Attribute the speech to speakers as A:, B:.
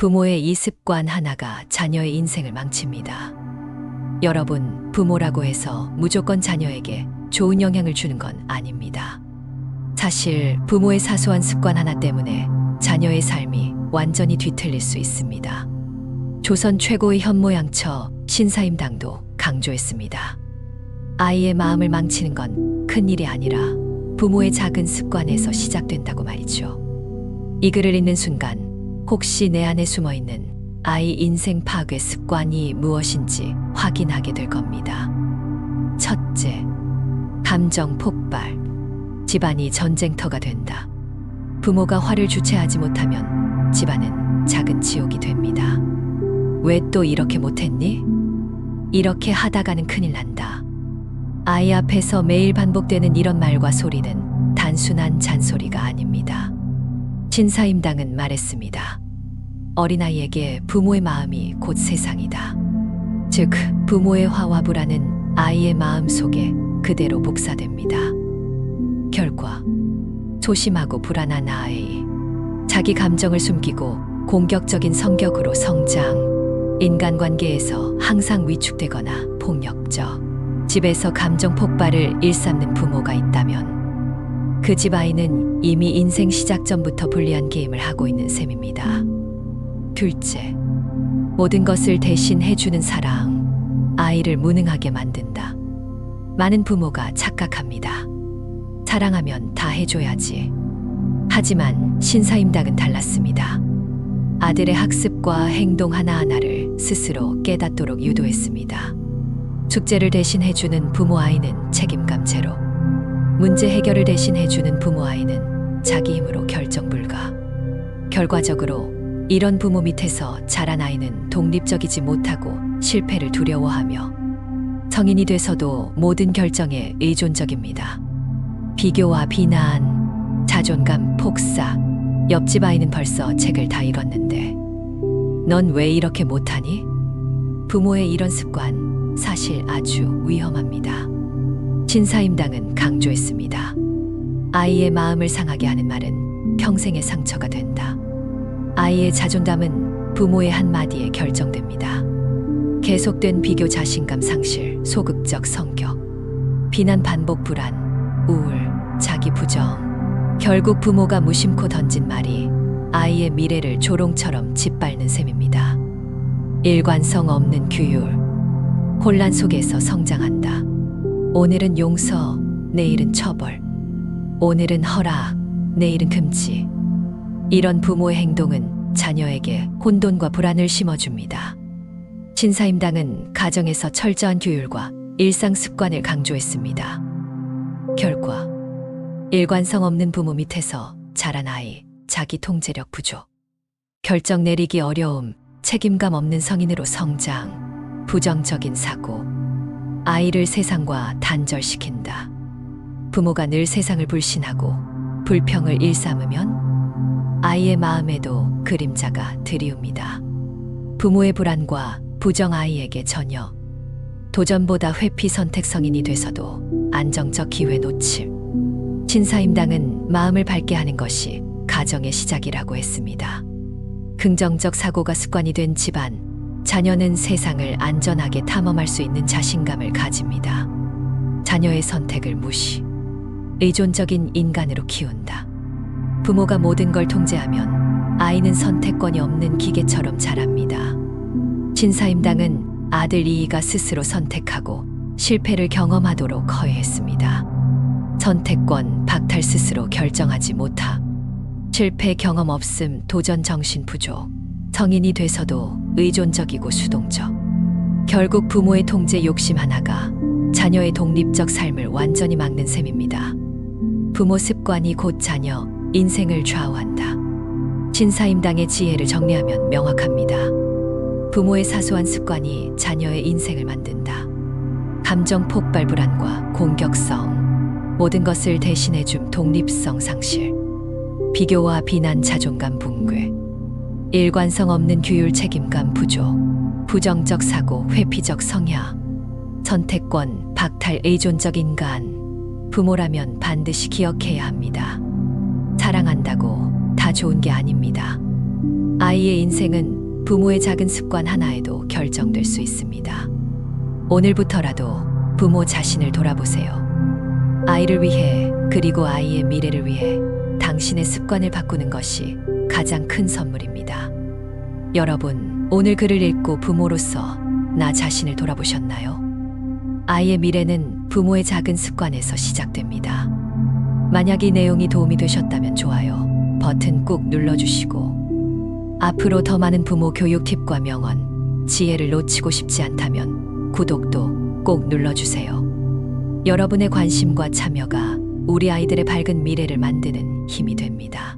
A: 부모의 이 습관 하나가 자녀의 인생을 망칩니다. 여러분, 부모라고 해서 무조건 자녀에게 좋은 영향을 주는 건 아닙니다. 사실 부모의 사소한 습관 하나 때문에 자녀의 삶이 완전히 뒤틀릴 수 있습니다. 조선 최고의 현모양처 신사임당도 강조했습니다. 아이의 마음을 망치는 건 큰 일이 아니라 부모의 작은 습관에서 시작된다고 말이죠. 이 글을 읽는 순간 혹시 내 안에 숨어 있는 아이 인생 파괴 습관이 무엇인지 확인하게 될 겁니다. 첫째, 감정 폭발. 집안이 전쟁터가 된다. 부모가 화를 주체하지 못하면 집안은 작은 지옥이 됩니다. 왜 또 이렇게 못했니? 이렇게 하다가는 큰일 난다. 아이 앞에서 매일 반복되는 이런 말과 소리는 단순한 잔소리가 아닙니다. 신사임당은 말했습니다. 어린아이에게 부모의 마음이 곧 세상이다. 즉, 부모의 화와 불안은 아이의 마음 속에 그대로 복사됩니다. 결과, 소심하고 불안한 아이, 자기 감정을 숨기고 공격적인 성격으로 성장, 인간관계에서 항상 위축되거나 폭력적, 집에서 감정 폭발을 일삼는 부모가 있다면 그 집 아이는 이미 인생 시작 전부터 불리한 게임을 하고 있는 셈입니다. 둘째, 모든 것을 대신 해주는 사랑, 아이를 무능하게 만든다. 많은 부모가 착각합니다. 사랑하면 다 해줘야지. 하지만 신사임당은 달랐습니다. 아들의 학습과 행동 하나하나를 스스로 깨닫도록 유도했습니다. 숙제를 대신 해주는 부모 아이는 책임감 제로. 문제 해결을 대신 해주는 부모 아이는 자기 힘으로 결정 불가. 결과적으로 이런 부모 밑에서 자란 아이는 독립적이지 못하고 실패를 두려워하며 성인이 돼서도 모든 결정에 의존적입니다. 비교와 비난, 자존감 폭사. 옆집 아이는 벌써 책을 다 읽었는데 넌 왜 이렇게 못하니? 부모의 이런 습관 사실 아주 위험합니다. 신사임당은 강조했습니다. 아이의 마음을 상하게 하는 말은 평생의 상처가 된다. 아이의 자존감은 부모의 한마디에 결정됩니다. 계속된 비교 자신감 상실, 소극적 성격, 비난 반복 불안, 우울, 자기 부정. 결국 부모가 무심코 던진 말이 아이의 미래를 조롱처럼 짓밟는 셈입니다. 일관성 없는 규율, 혼란 속에서 성장한다. 오늘은 용서, 내일은 처벌. 오늘은 허락, 내일은 금지. 이런 부모의 행동은 자녀에게 혼돈과 불안을 심어줍니다. 신사임당은 가정에서 철저한 규율과 일상 습관을 강조했습니다. 결과 일관성 없는 부모 밑에서 자란 아이, 자기 통제력 부족, 결정 내리기 어려움, 책임감 없는 성인으로 성장, 부정적인 사고, 아이를 세상과 단절시킨다. 부모가 늘 세상을 불신하고 불평을 일삼으면 아이의 마음에도 그림자가 드리웁니다. 부모의 불안과 부정 아이에게 전혀 도전보다 회피 선택 성인이 돼서도 안정적 기회 놓침. 신사임당은 마음을 밝게 하는 것이 가정의 시작이라고 했습니다. 긍정적 사고가 습관이 된 집안, 자녀는 세상을 안전하게 탐험할 수 있는 자신감을 가집니다. 자녀의 선택을 무시, 의존적인 인간으로 키운다. 부모가 모든 걸 통제하면 아이는 선택권이 없는 기계처럼 자랍니다. 신사임당은 아들 이이가 스스로 선택하고 실패를 경험하도록 허해했습니다. 선택권 박탈 스스로 결정하지 못하. 실패 경험 없음 도전 정신 부족. 성인이 돼서도 의존적이고 수동적. 결국 부모의 통제 욕심 하나가 자녀의 독립적 삶을 완전히 막는 셈입니다. 부모 습관이 곧 자녀 인생을 좌우한다. 신사임당의 지혜를 정리하면 명확합니다. 부모의 사소한 습관이 자녀의 인생을 만든다. 감정 폭발 불안과 공격성, 모든 것을 대신해줌 독립성 상실, 비교와 비난 자존감 붕괴, 일관성 없는 규율 책임감 부족, 부정적 사고 회피적 성향, 선택권 박탈 의존적 인간, 부모라면 반드시 기억해야 합니다. 사랑한다고 다 좋은 게 아닙니다. 아이의 인생은 부모의 작은 습관 하나에도 결정될 수 있습니다. 오늘부터라도 부모 자신을 돌아보세요. 아이를 위해 그리고 아이의 미래를 위해 당신의 습관을 바꾸는 것이 가장 큰 선물입니다. 여러분, 오늘 글을 읽고 부모로서 나 자신을 돌아보셨나요? 아이의 미래는 부모의 작은 습관에서 시작됩니다. 만약 이 내용이 도움이 되셨다면 좋아요 버튼 꾹 눌러주시고 앞으로 더 많은 부모 교육 팁과 명언, 지혜를 놓치고 싶지 않다면 구독도 꼭 눌러주세요. 여러분의 관심과 참여가 우리 아이들의 밝은 미래를 만드는 힘이 됩니다.